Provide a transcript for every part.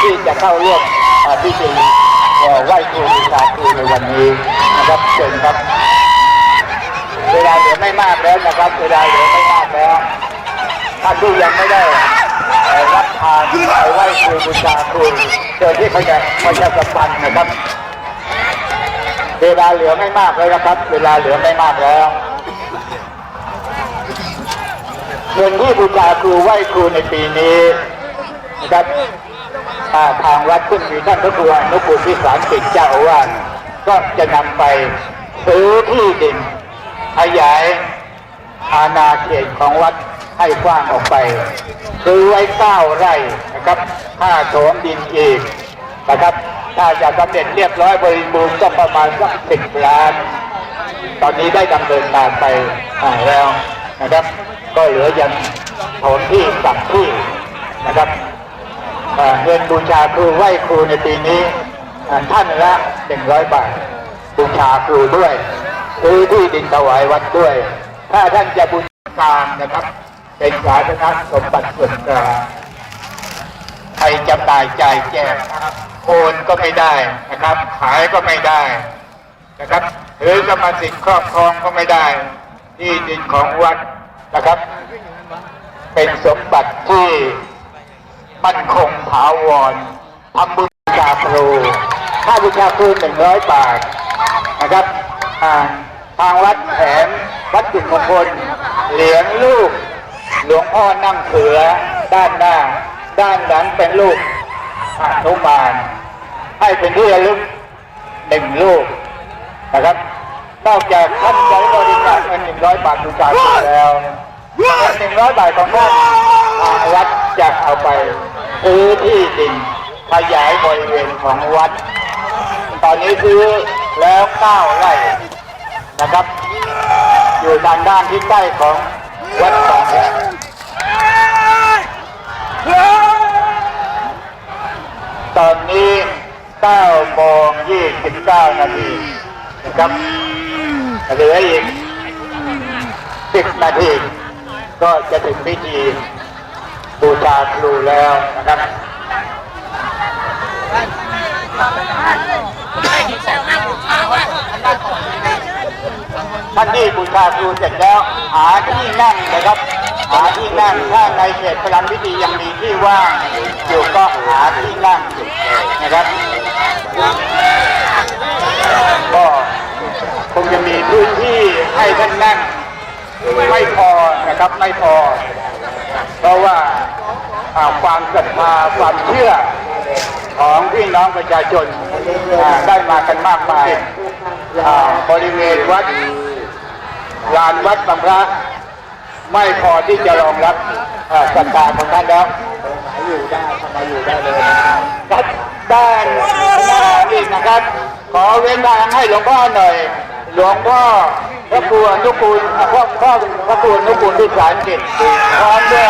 ที่จะเข้าร่วมพิธีไหว้ครูบูชาครูในวันนี้นะครับเชิญครับ เวลาเหลือไม่มากแล้วนะครับ เวลาเหลือไม่มากแล้วท่านที่ยังไม่ได้รับทานไปไหว้ครูบูชาครูเชิญที่เขาจะเขาจะสัมพันธ์นะครับ เวลาเหลือไม่มากแล้วนะครับ เวลาเหลือไม่มากแล้วเงินที่บูชาครูไหว้ครูในปีนี้นะครับ ทางวัดขึ้นมีท่านพระครูอนุกูลพิสารปิดเจ้าอาวาสก็จะนำไปซื้อที่ดินขยายอาณาเขตของวัดให้กว้างออกไป ซื้อไว้เก้าไร่นะครับค่าโถมดินอีกนะครับ ถ้าจะสำเร็จเรียบร้อยบริบูรณ์ก็ประมาณสักสิบล้าน ตอนนี้ได้ดำเนินการไปแล้วนะครับ ก็เหลือยังโถมที่สักที่นะครับ เงินบูชาครูไหว้ครูในปีนี้ท่านละหนึ่งร้อยบาทบูชาครูด้วยซื้อที่ดินถวายวัดด้วย ถ้าท่านจะบูชากลางนะครับ เป็นสาธารณสมบัติส่วนกลางใครจำหน่ายจ่ายแจกนะครับโอนก็ไม่ได้นะครับ ขายก็ไม่ได้นะครับหรือกรรมสิทธิ์ครอบครองก็ไม่ได้ ที่ดินของวัดนะครับ เป็นสมบัติที่ มันคงถาวรทำบุญบูชาครูค่าบูชาครูหนึ่งร้อยบาทนะครับทางวัดแถมวัดจุดมงคลเหรียญลูก หลวงพ่อนั่งเสือ ด้านหน้า ด้านหลังเป็นลูกหนุมานให้เป็นที่ระลึกหนึ่งลูกนะครับ นอกจากท่านใช้บริจาคเงินหนึ่งร้อยบาทบูชาครูแล้วหนึ่งร้อยบาทของท่านวัดจะเอาไป ซื้อที่ดินขยายบริเวณของวัด ตอนนี้ซื้อแล้วเก้าไร่นะครับ อยู่ทางด้านที่ใกล้ของวัดสองแห่งตอนนี้9โมง29 นาทีนะครับเหลืออีก 10 นาที ก็จะถึงพิธี บูชาครูแล้วนะครับท่านที่บูชาครูเสร็จแล้ว หาที่นั่งนะครับ หาที่นั่งถ้าในเขตพลังพิธียังมีที่ว่างอยู่ก็หาที่นั่งนะครับก็คงจะมีพื้นที่ให้ท่านนั่งไม่พอนะครับไม่พอ เพราะว่าอ่า ความศรัทธาความเชื่อของพี่น้องประชาชนได้มากันมากมายบริเวณวัดลานวัดบางพระไม่พอที่จะรองรับศรัทธาของท่านแล้วอยู่ได้ทำไมอยู่ได้เลยครับด้านหน้าอีกนะครับ ขอเว้นทางให้หลวงพ่อหน่อย หลวงพ่อพระครูนุกูลอะพ่อพ่อพระครูนุกูลที่สารกิจพร้อมด้วย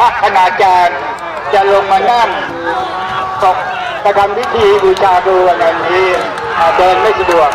พระคณาจารย์ จะลงมานั่งตกกระทำพิธีบูชาดูวันนี้เดินไม่สะดวก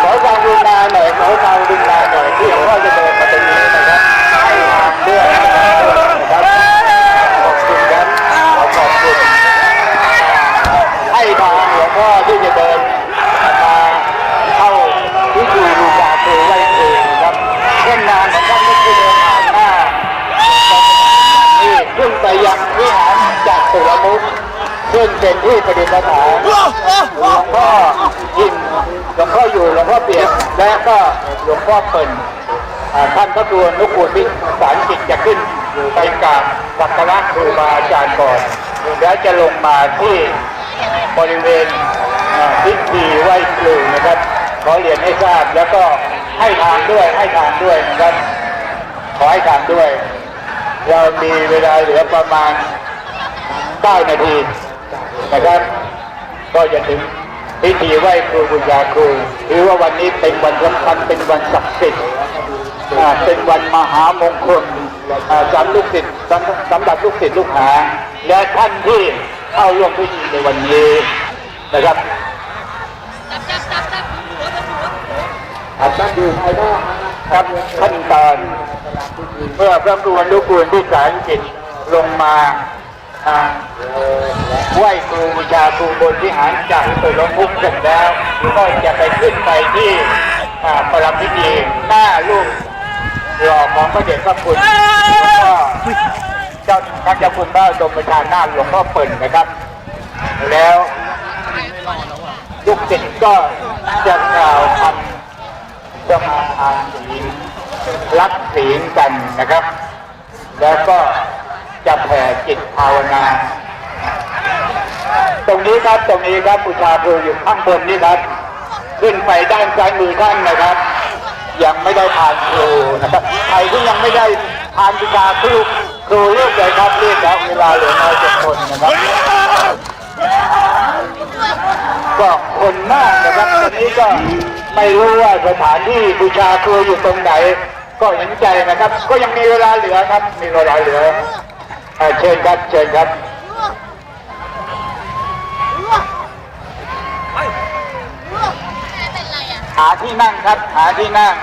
ขอความรุณาหน่อยขอความรุณาหน่อยที่หลวงพ่อจะเดินมาตรงนี้นะครับ ให้ทางด้วยนะครับขอบคุณครับขอขอบคุณให้ทางหลวงพ่อที่จะเดินมาเข้าพิธีบูชาครูไหว้ครูนะครับเส้นทางของท่านก็คือเดินผ่านหน้านี่ ขึ้นไปยังวิหารจักสุรมุขซึ่งเป็นที่ประดิษฐานหลวงพ่อยินหลวงพ่ออยู่หลวงพ่อเปียกและก็หลวงพ่อเปิ่นท่านพระครูนุกูลพิสารจิตจะขึ้นไปกราบสักการะครูบาอาจารย์ก่อนแล้วจะลงมาที่บริเวณพิธีไหว้ครูนะครับ ขอเรียนให้ทราบแล้วก็ให้ทางด้วยให้ทางด้วยนะครับ ขอให้ทางด้วย เรามีเวลาเหลือประมาณ9นาทีนะครับ ก็จะถึงพิธีไหว้ครูบูชาครูถือว่าวันนี้เป็นวันสำคัญเป็นวันศักดิ์สิทธิ์อ่าเป็นวันมหามงคลอ่าสำลูกศิษย์สำสำหรับลูกศิษย์ลูกหา และท่านที่เข้าร่วมพิธีในวันนี้นะครับจับจับจับจับหัวกับหัวอาจารย์ดูภายนอก ครับขั้นตอนเมื่อพระครูอนุกูลที่สารจิตลงมาไหว้ครูบูชาครูบนวิหารจากตุลงพุกเสร็จแล้วก็จะไปขึ้นไปที่ประรำพิธีหน้ารูปหล่อของพระเดชพระคุณหลวงพ่อเจ้าพระเจ้าคุณพระดมประชานาหลวงพ่อเปิ่นนะครับ แล้วลูกศิษย์ก็จะกล่าวคำ สมาทานศีลรับศีลกันนะครับ แล้วก็จะแผ่จิตภาวนา ตรงนี้ครับตรงนี้ครับบูชาครูอยู่ข้างบนนี่ครับ ขึ้นไปด้านซ้ายมือท่านนะครับ ยังไม่ได้ผ่านครูนะครับใครที่ยังไม่ได้ผ่านบูชาครูครูเรียกเลยครับเรียกแล้วเวลาเหลือน้อยเจ็ดคนนะครับก็คนมากนะครับตอนนี้ก็ ไม่รู้ว่าสถานที่บูชาครูอยู่ตรงไหน ก็เห็นใจนะครับ ก็ยังมีเวลาเหลือครับ มีเวลาเหลือเชิญครับเชิญครับเป็นไรอะหาที่นั่งครับ หาที่นั่ง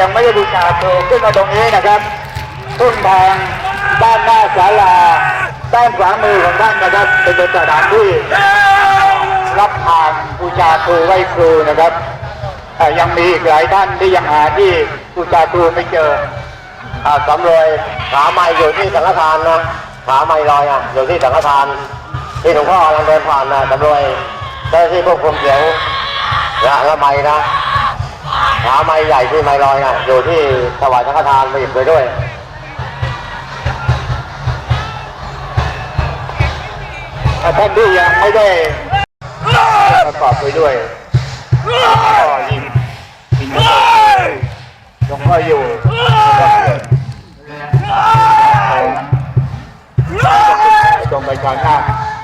ยังไม่ได้บูชาครูขึ้นมาตรงนี้นะครับทุ่นทางด้านหน้าศาลาด้านขวามือของท่านนะครับเป็นสถานที่รับทานบูชาครูไหว้ครูนะครับยังมีอีกหลายท่านที่ยังหาที่บูชาครูไม่เจอสำรวยขาไม้อยู่ที่สังฆทานนะขาไม้ลอยอะอยู่ที่สังฆทานที่หลวงพ่อกำลังเดินผ่านนะสำรวยเจ้าหน้าที่ควบคุมเสียงละละไม้นะ ขาไม้ใหญ่ที่ไม้ลอยอะอยู่ที่ถวายสังฆทานมาหยิบไปด้วยอ่าท่านที่ยังไม่ได้ประกอบไปด้วยพ่อยิมยิมหลวงพ่ออยู่ตรงไปทางหน้า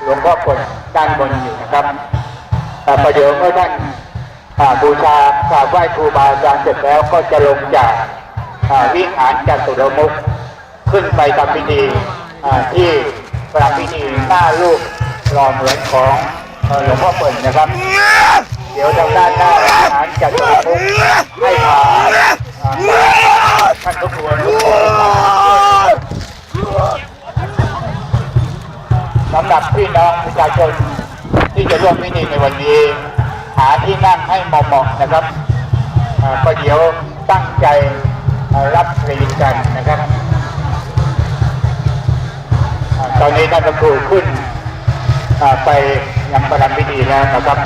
หลวงพ่อกดด้านบนอยู่นะครับแต่ประเดี๋ยวเมื่อท่านอ่าบูชากราบ ไหว้ครูบาอาจารย์เสร็จแล้วก็จะลงจากวิหารจัตุรมุขขึ้นไปทำพิธีที่ประพิธีหน้ารูปรอเหมือนของหลวงพ่อเปิ่นนะครับ เดี๋ยวทางด้านหน้าอาหารจัตัวมุกให้พาอ่าท่านทุกคนทุกคนสำหรับพี่น้องประชาชนที่จะร่วมพิธีในวันนี้หาที่นั่งให้เหมาะๆนะครับ ก็เดี๋ยวตั้งใจรับศีลกันนะครับ ตอนนี้ท่านพระครูขึ้นไปยังประดำพิธีแล้วนะครับ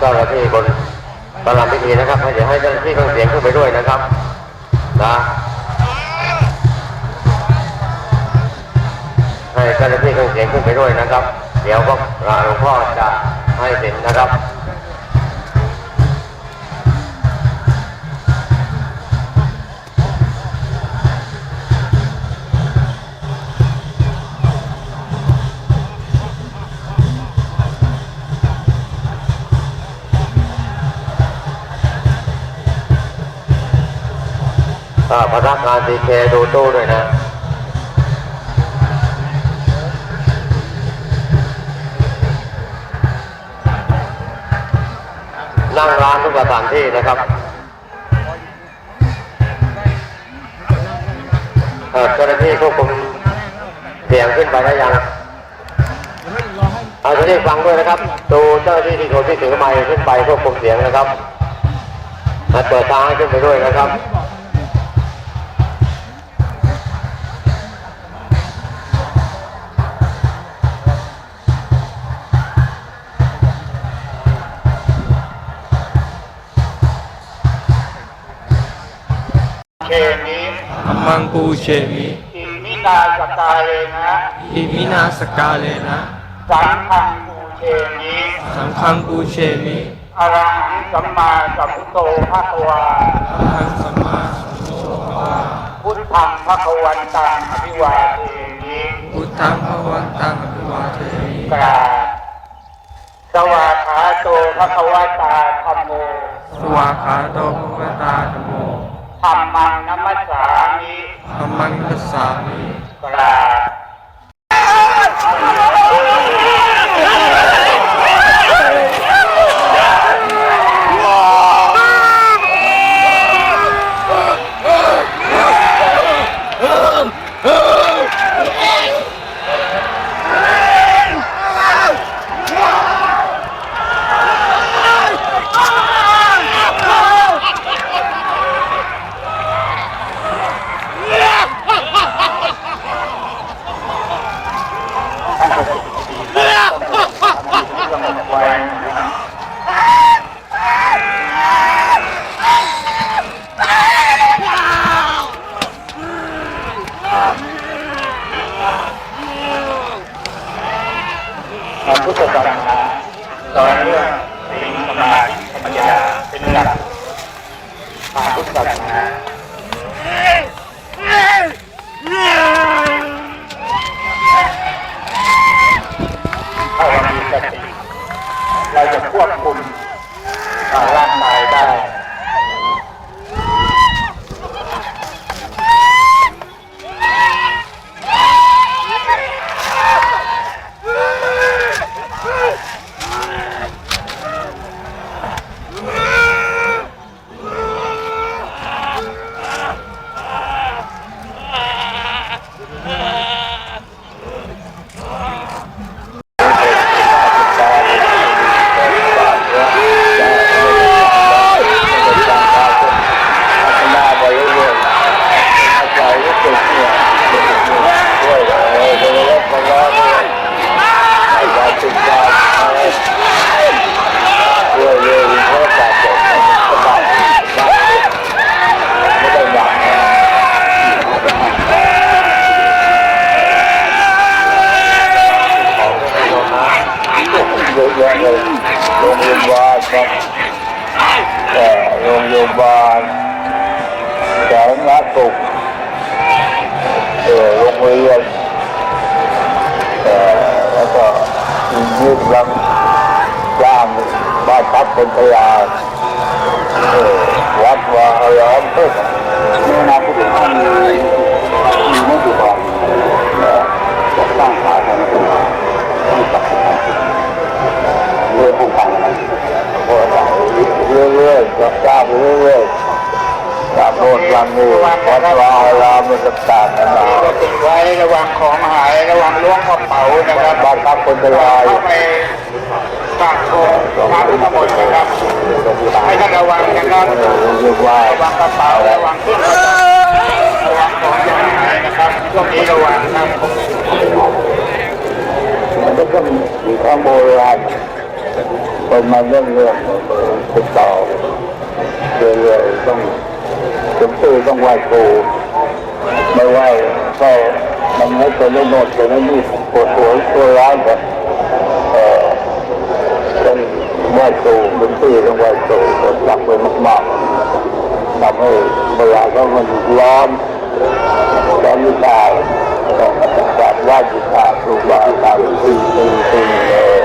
เจ้าหน้าที่บนประรำพิธีนะครับให้เดี๋ยวให้เจ้าหน้าที่เครื่องเสียงขึ้นไปด้วยนะครับนะให้เจ้าหน้าที่เครื่องเสียงขึ้นไปด้วยนะครับ เดี๋ยวก็หลวงพ่อจะให้เสร็จนะครับ พนักงานดีเคดูตู้ด้วยนะนั่งร้านทุกสถานที่นะครับเอ่อเจ้าหน้าที่ควบคุมเสียงขึ้นไปได้ยังเอาเจ้าหน้าที่ฟังด้วยนะครับดูเจ้าหน้าที่ที่คนที่ถือไมค์ขึ้นไปควบคุมเสียงนะครับมาเปิดทางขึ้นไปด้วยนะครับ งปูเชมิอิมินาสกาเลนะอิมินาสกาเลนะสังฆังปูเชนี้สังฆังปูเชมิอรหังสัมมาสัมพุทโตภะคะวาพระหังสัมมาสัมพุทโธภะวาพุทธังภะคะวันตังอภิวาเทมิพุทธังภวันตังอภิวาเทมิกราบสวากขาโตภะคะวตาธัมโมสวาขาโตภะวตาธโมธัมมังนัมมัสสา มังคัสสามิกรา พระพุทธศาสนาสอนเรื่องศีลสมาธิปัญญาเป็นหลักพระพุทธศาสนาถ้าเรามีสติเราจะควบคุมร่างกายได้ เยอะแยะเลยโรงพยาบาลครับแต่โรงพยาบาลสาธารณสุขเออโรงเรียนเออแล้วก็ยืนรังจ้างบ้านพักคนพยาเออวัดวาอารามทุกนี่นะผู้ถึงท่านมีมีไม่กี่วันเอ่อจะสร้างสาธารณสุขให้กับประชาชน เรื่องของการพอเรื่อยๆรับทราบเรื่อยๆ จากโน่นนี่วัดวาอารามต่างๆนะติดไว้ระวังของหายระวังล้วงกระเป๋านะครับบ้านพักคนเป็นลายเข้าไปฝากโคพระพุทธมนต์นะครับให้ท่านระวังนะครับระวังกระเป๋าระวังเครื่องระวังของหายนะครับช่วงนี้ระวังครับมันก็ต้องมีความโบราณเป็นมาเรื่องเรื่องติดต่อเรื่อยๆต้อง สมตื่ต้องไหว้ครูไม่ไหว้ก็มันไม่เป็นเรื่องโน้ตเป็นเรื่องนี้ปวดหัวตัวร้ายก็เออต้องไหว้ครูสมตื่ต้องไหว้ครูต้องรักไว้มากๆทำให้เวลาก็มันร้อนร้อนวิชาจากว่าจิตาครูบาอาจารย์ตึงตึงตึงเออ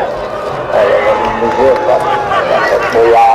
อะไรมันมีเรื่องแบบแบบเออให้เรา